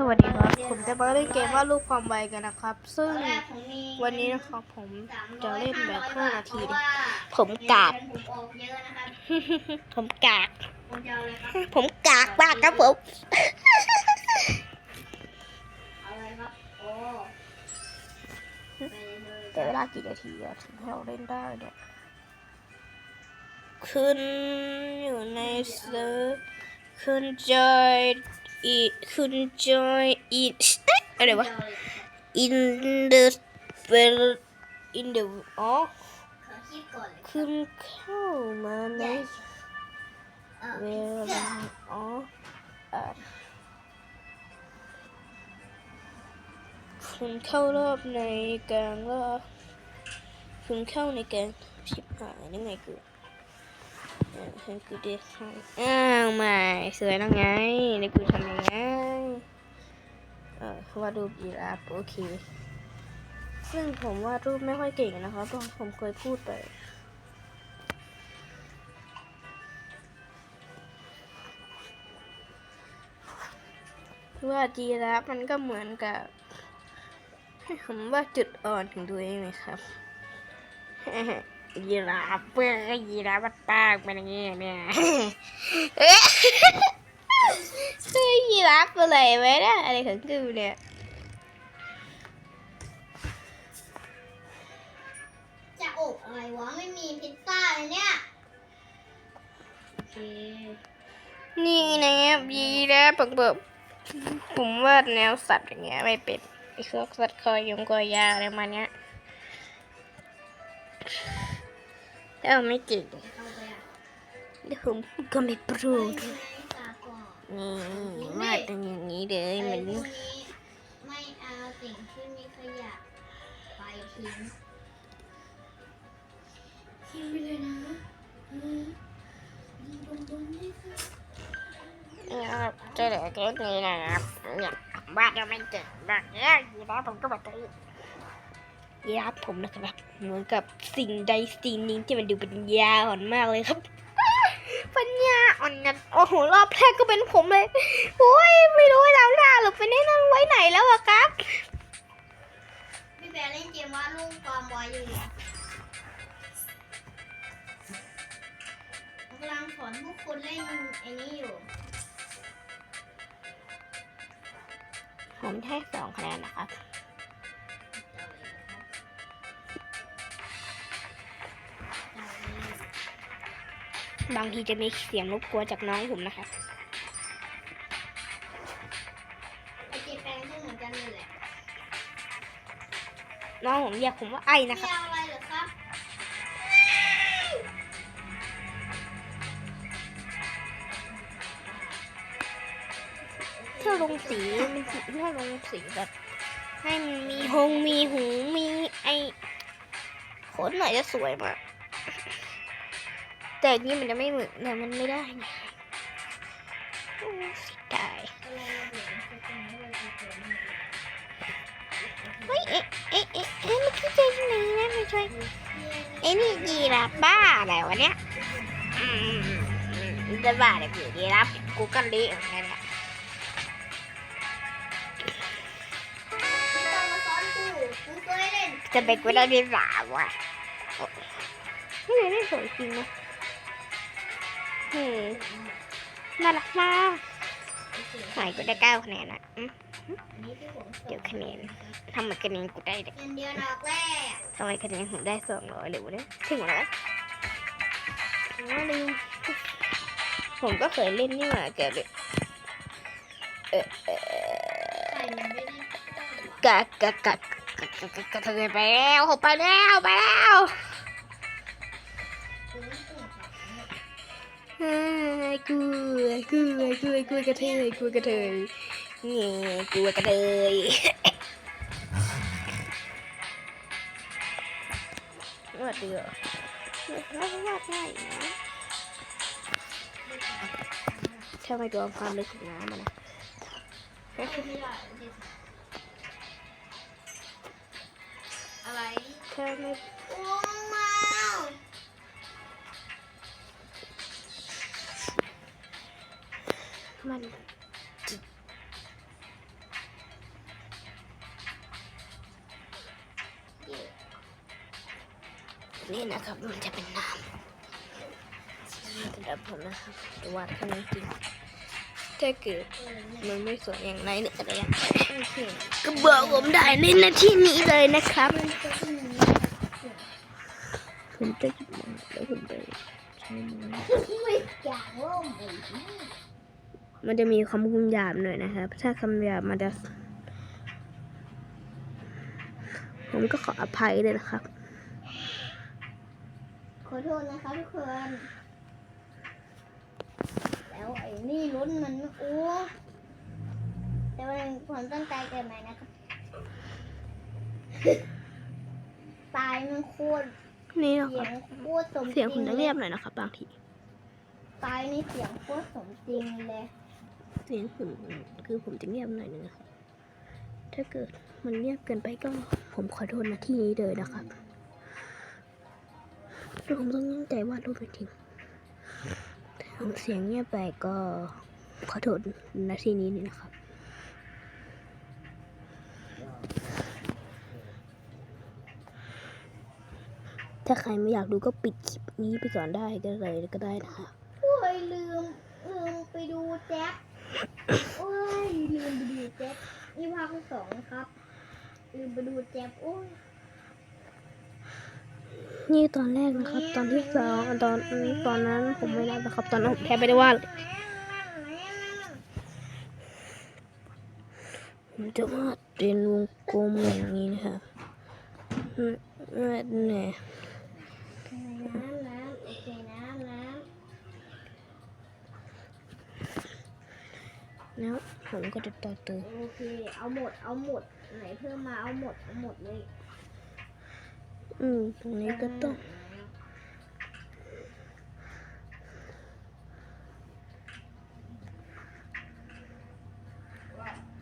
สวัสดีครับ ผมจะมาเล่นเกมว่าดรูปความไวกันนะครับ ซึ่งวันนี้นะครับผมจะเล่นแบบ5นาทีนะผมกาก ผมออกเยอะนะครับผมกากผมจะเอาเลยครับผมกากมากครับผมเอาเลยครับโอ้ไปเลยแต่เวลากี่นาทีอะถึงให้เราเล่นได้เนี่ยขึ้นอยู่ในเซิร์ฟขึ้นจอ ยอีขึ้นจอยอีอะไรวะเอาเลย in the spell in the อ๋อขอคิดก่อนเลยขึ้นเข้ามาในเออเวลาอ๋ออะคุณเข้ารอบในกลางรอบคุณเข้าในกลางชิบหายได้ไงกูเออ ให้กูเด็กให้อ้าวไม่สวยแล้วไงในกูทำยังไงเออวาดรูปยีราฟโอเค ซึ่งผมวาดรูปไม่ค่อยเก่งนะครับเพราะผมเคยพูดไปว่าจีราฟมันก็เหมือนกับให้ผมว่าจุดอ่อนของตัวเองเลยครับ ยีราฟเพื่อยีราฟมันปากเป็นอย่างงี้เนี่ยเอ้ยเฮ้ยยีราฟอะไรไว้นะอะไรของกูเนี่ยจะอบอะไรวะไม่มีพิซซ่าเลยเนี่ยโอเคนี่นะครับยีราฟผมแบบผมวาดแนวสัตว์อย่างเงี้ยไม่เป็นไอ้พวกสัตว์คอยงคอยยาวอะไรมาเนี้ยแต่ผมไม่เก่งเดี๋ยวผมก็ไม่ปรูดไปในตาก่อนนี่วาดเป็นอย่างนี้เลยเหมือนไม่เอาสิ่งที่มีขยะไปทิ้งทิ้งไปเลยนะเออดีบนบนเลยค่ะนี่ครับเจอแต่แค่นี้นะครับเนี่ยวาดยังไม่เก่งแบบเนี้ยยีราฟผมก็แบบนี้ ยีราฟผมนะครับ เหมือนกับสิ่งใดสิ่งหนึงที่มันดูเป็นยาอ่อนมากเลยครับปัญญาอ่อนกันโอ้โหรอบแรกก็เป็นผมเลยโอ้ยไม่รู้ว่าดาวหน้าหรือไปได้นั่งไว้ไหนแล้วอะครับพี่แบร์เล่นเกมว่าดรูปความไวอยู่เนี่ยกำลังสอนพวกคุณเล่นไอ้นี้อยู่ ผมให้สองคะแนนนะครับ บางทีจะมีเสียงรบกวนจากน้องผมนะครับไอเจแปนก็เหมือนกันเลยแหละน้องผมเรียกผมว่าไอ้นะคไม่รับเอาอะไรเหรอครับถ้าลงสีมันถ้าลงสีแบบให้มันมีหงมีหูมีไอขนหน่อยจะสวยมาก แต่นี่มันจะไม่เหมือนเนี่มันไม่ได้ไงสียดายเฮ้ยเอ๊ะเอ๊ะเอ๊ะเอ๊ะมันคือใจที่ไหนนะม่ใช่วยไอ้นี่ยีราฟบ้าอะไรวะเนี่ยอืมจะบ้าเลยกูยีราฟกูก็เละเหมือนกันเนี่นกูกูเคยเล่นจะเป็นกูได้ที่สามว่ะนี่เลยได้สวยจริงนะ อืมน่ารักมากหายกูได้เก้าคะแนนอะเดี๋ยวคะแนนทำไมคะแนนกูได้เด็กเงินอนอกแรกทำไมคะแนนผมได้สองร้อยเลยวะเนี่ยถึงแล้วอ๋อลืมผมก็เคยเล่นนี่หว่าเกิดเลยเออเออใส่มันไม่ได้กะกะกะกะกะกะกะเทยไปแล้วไปแล้วไปแล้ว กูกูกูกูกระเทยกูกระเทยนี่กูกระเทยว่าเดือวาดวาดง่ายนะถ้าไมตัวความลึกของน้ำมันนะอะไรถ้าไม่อ้มา มันนี่นะครับมันจะเป็นน้ำกระดับผมนะครับจะวาดแนี้จริงถ้าเกิดมันไม่สวยอย่างไรเนี่ยอะไรอย่างก็บอกผมได้ในนาที่นี้เลยนะครับผมจะหยิบมาแล้วผมไปใช้มือ ม่อยากร่มเลยมันจะมีคำคุณหยาบหน่อยนะครับ ถ้าคำหยาบมันจะ ผมก็ขออภัยเลยนะครับ ขอโทษนะคะทุกคน แล้วไอ้นี่รถมันโอ้แต่ว่าความตั้งใจเกินไปนะครับ ตายมันโคตรนี่นะเสีคยรับ งโคตรสมจริงเสียงผมจะเงียบหน่อยนะครับบางที ตายนี่เสียงโคตรสมจริงเลย เสียงผมคือผมจะเงียบหน่อยนึงนะครับถ้าเกิดมันเงียบเกินไปก็ผมขอโทษนะที่นี้เลยนะครับแล้วผมต้องตั้งใจวาดรูปจริงๆถ้าผมเสียงเงียบไปก็ขอโทษนะที่นี้นี่นะครับถ้าใครไม่อยากดูก็ปิดคลิปนี้ไปก่อนได้ก็เลยก็ได้นะคะโอ้ยลืมลืมไปดูแจ๊บ โอ้ยลืมไปดูแจ๊บนี่ภาคที่สองครับ ลืมไปดูแจ๊บโอ้ยนี่ตอนแรกนะครับ ตอนที่สองตอนตอนนั้นผมไม่ได้นะครับ ตอนนั้นผมแทบไม่ได้วาดเลยผมจะวาดเป็นวงกลมอย่างนี้นะครับนี่นี่น้ำน้ำโอเคน้ำน้ แล้วผมก็จะต่อเติมำโอเค เอาหมด เอาหมด ไหนเพิ่มมา เอาหมด เอาหมดเลย อืม ตรงนี้ก็ต้อง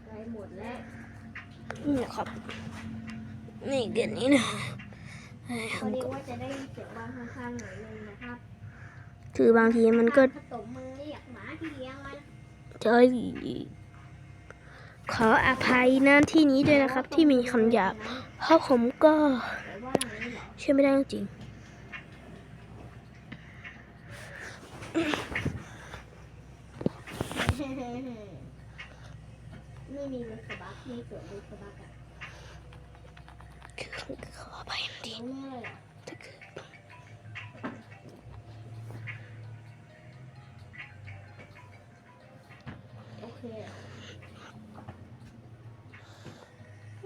ไปหมดแล้ว นี่นะครับ นี่เกินนี้นะเอ้ยผพอมดีก็ว่าจะได้ยินเสียงบ้านข้างๆหน่อยนึงนะครับ คือบางทีมันก็ผสมมือเรียกหมาที่เลี้ยงมัน จะขออภัยนะที่นี้ด้วยนะครับ ที่มีคำหยาบเพราะผมก็เชื่อไม่ได้จริงไม่มีรถกระบะมีสวนรถกระบะกันคือขออภัยจริง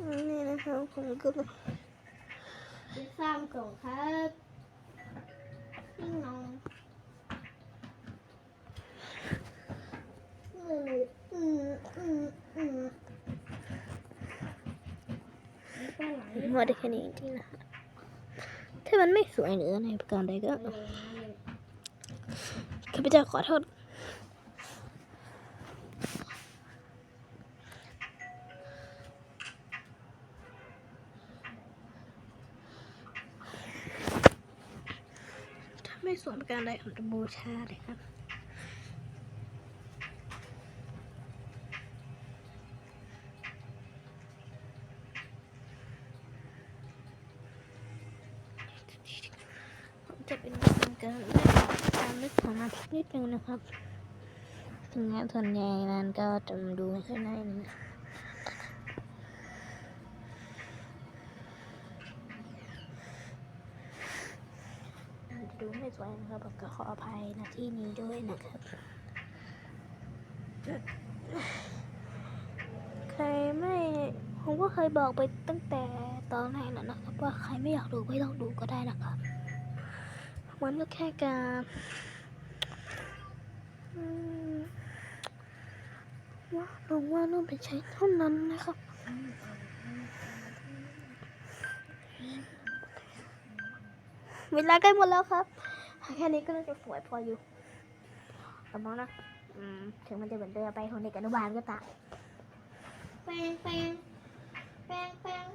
นี่นะครับผมก็จะสร้างกล่องครับพี่น้องอืมอืมอืมอืมแล้วก็หลังนี้วาดได้แค่นี้จริงๆนะถ้ามันไม่สวยหรืออะไรประการใดก็เลยนะเลยข้าพเจ้าขอโทษ ไม่สวยประการใดผมจะบูชาเลยครับจะเป็นการการนึกของมันนิดนึงนะครับถึงงานส่วนใหญ่นั้นก็จะดูไม่ค่อยได้นะอาจจะดู ไม่สวยนะครับก็ขออภัยนะที่นี้ด้วยนะครับ ใครไม่ผมก็เคยบอกไปตั้งแต่ตอนแรกแล้วนะครับ ว่าใครไม่อยากดูไม่ต้องดูก็ได้นะครับ มันก็แค่การว่าลงว่าต้องไปใช้เท่านั้นนะครับเวลาใกล้หมดแล้วครับ แค่นี้ก็น่าจะสวยพออยู่แต่มองนะอืมถึงมันจะเหมือนเดิมไปของเด็กอนุบาลก็ตามแปลงแปลงแปลงแปลง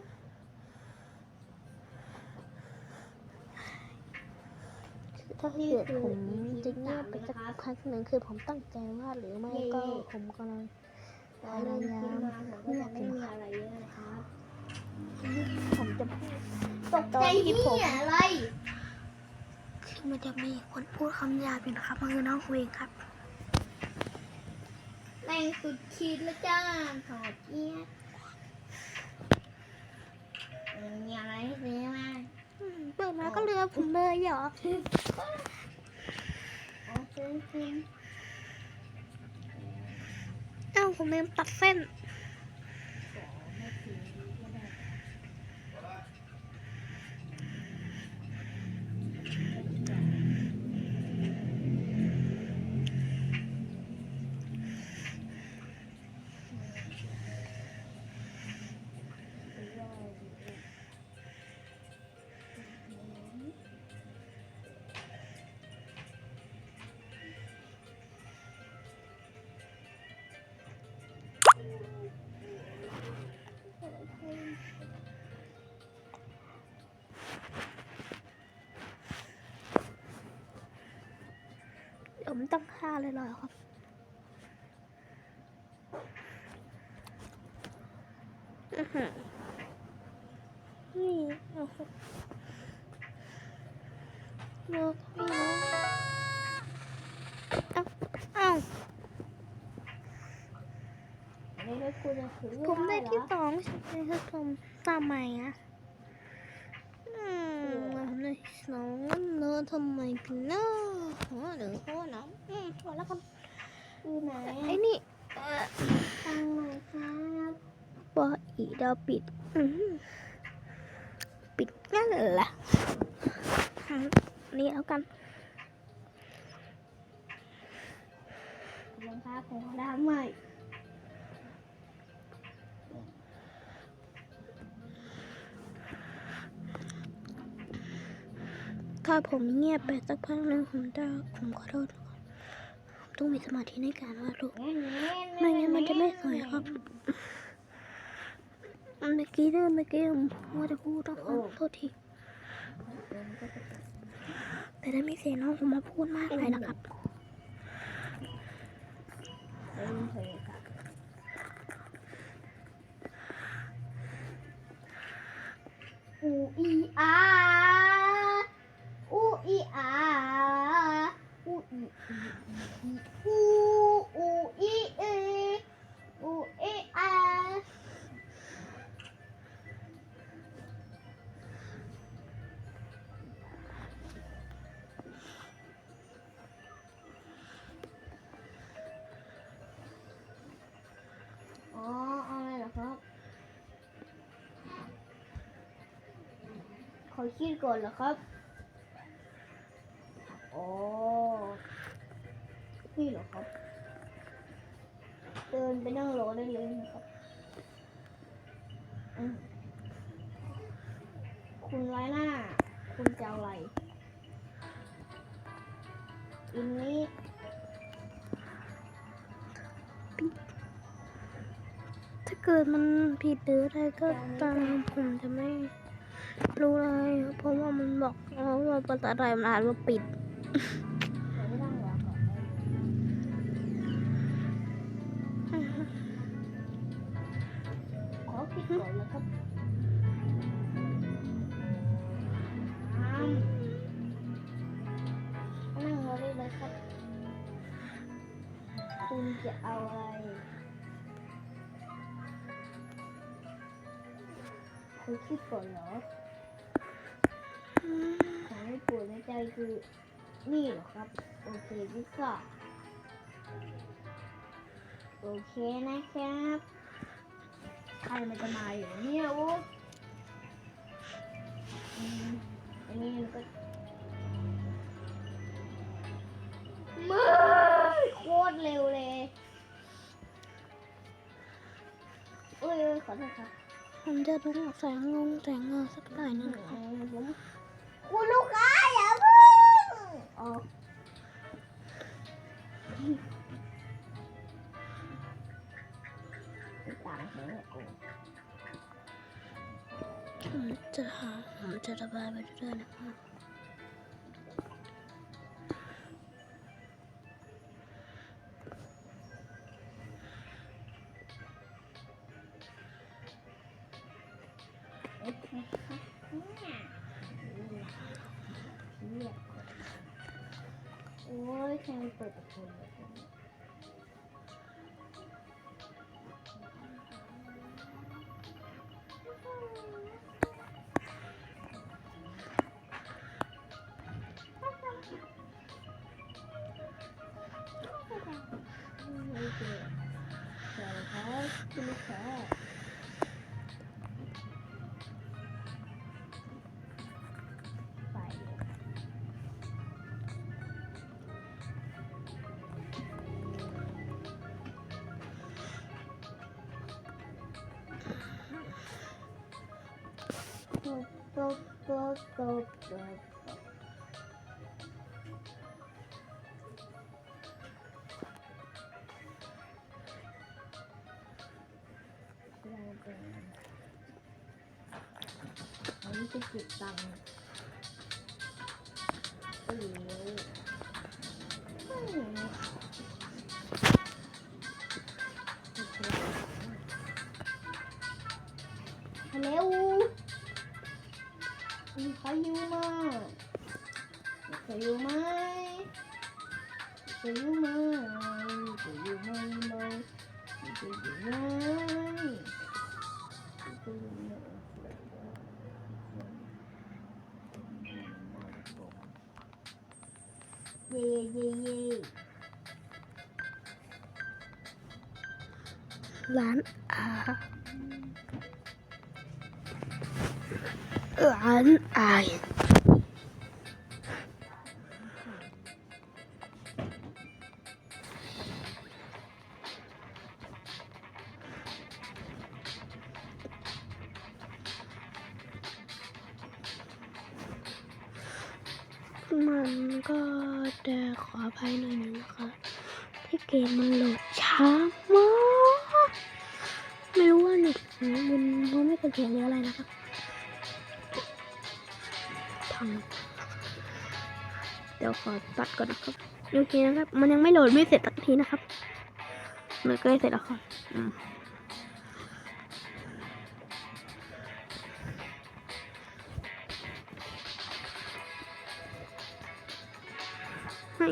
ถ้าเกิดผมจะเงียบไปสักพักหนึ่งคือผมตั้งใจว่าดหรือไม่ก็ผมกำลังตอนนี้คิดมาผมก็จะไม่มีอะไรเยอะนะครับผมจะพูดตกใจที่อะไร มันจะมีคนพูดคำหยาบอยู่นะครับมันคือน้องคุยครับแรงสุดขีดแล้วจ้าถอดเกียร์มีอะไรให้ซื้อมาเปิดมาก็เรือผมเลยเหรอเอาซื้อกินเอ้าผมลืมตัดเส้น มต้องฆ่าเลยเหรอครับอื้อหือนี่โอ้โหเลิกไม่รู้เอ้าเอ้าอันนี้ได้คุณจะถือผมได้ที่เหรอสองใช่ไหมครับผมทำไมอะอืม ผมได้ที่สองเนอะทำไมกันเนอะหัวหรือหัวหน้องอืมหัวแล้วกันอยู่ไหนไอ้นี่เอ่อตังไหนครับปออีดาวปิดอืมปิดงั้นเหรออืมนี่เอากันรองเท้าของดาวใหม่ ถ้าผมเงียบไปสักพักหนึ่งผมจะผมขอโทษผมต้องมีสมาธิในการวาดรูปไม่งั้นมันจะไม่สวยครับเมื่อกี้เนี่ยเมื่อกี้ผมว่าจะพูดต้องขอโทษทีแต่ได้ไม่เสียน้องผมมาพูดมากเลยนะครับอูอีอา คิดก่อนเหรอครับอ๋อนี่เหรอครับ เดินไปนั่งรอได้เลยนะครับคุณไว้หน้า คุณจะอาอะไรอินนี้ถ้าเกิดมันผิดหรืออะไรก็ตามผมจะไม่ รู้เลย เพราะว่ามันบอกว่าภาษาไทยมันอ่านว่าปิดเดี๋ยวไม่ต้องรอก่อนนะครับน้ำนั่งรอได้ไหมครับคุณจะเอาอะไรคุณคิดก่อนเหรอ องที่ปวดในใจคือนี่เหรอครับ โอเคพิซซ่าโอเคนะครับใครมันจะมาอยู่เนี่ยโอ้อืมอันนี้มันก็ไม่โคตรเร็วเลยโอ้ยขอโทษครับ ผมจะลงแสงลงแสงเงาสักหน่อยหนึงครับผมคุณลูกค้าอย่าเพิ่ง ออกต่างหูกูผมจะห อ้ยใครมันเปิ บตบตบตบตบอันนี้จะติดตังค์โอ้โหนี่ ยู่ไหมมีใครอยู่ไหมมีใครอยู่ไหมไหมมีใครอยู่ไหมมีใครอยู่ไหมเย่เย่เย่ร้านอาร้านอายมันก็จะขออภัยหน่อยนึงนะคะ ที่เกมมันโหลดช้ามาก ไม่รู้ว่าเน็ตมันมันไม่เป็นเสียงหรืออะไรนะครับ เดี๋ยวขอตัดก่อนนะครับโอเคนะครับ มันยังไม่โหลดไม่เสร็จสักทีนะครับมันก็ได้เสร็จแล้วค่ะอืมให้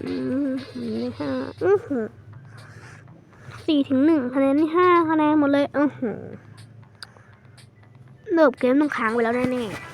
นี่ห้าอือหือสี่ถึงหนึ่งคะแนนนี่ห้าคะแนนหมดเลยอือหือเลิกเกมต้องค้างไปแล้วแน่ๆ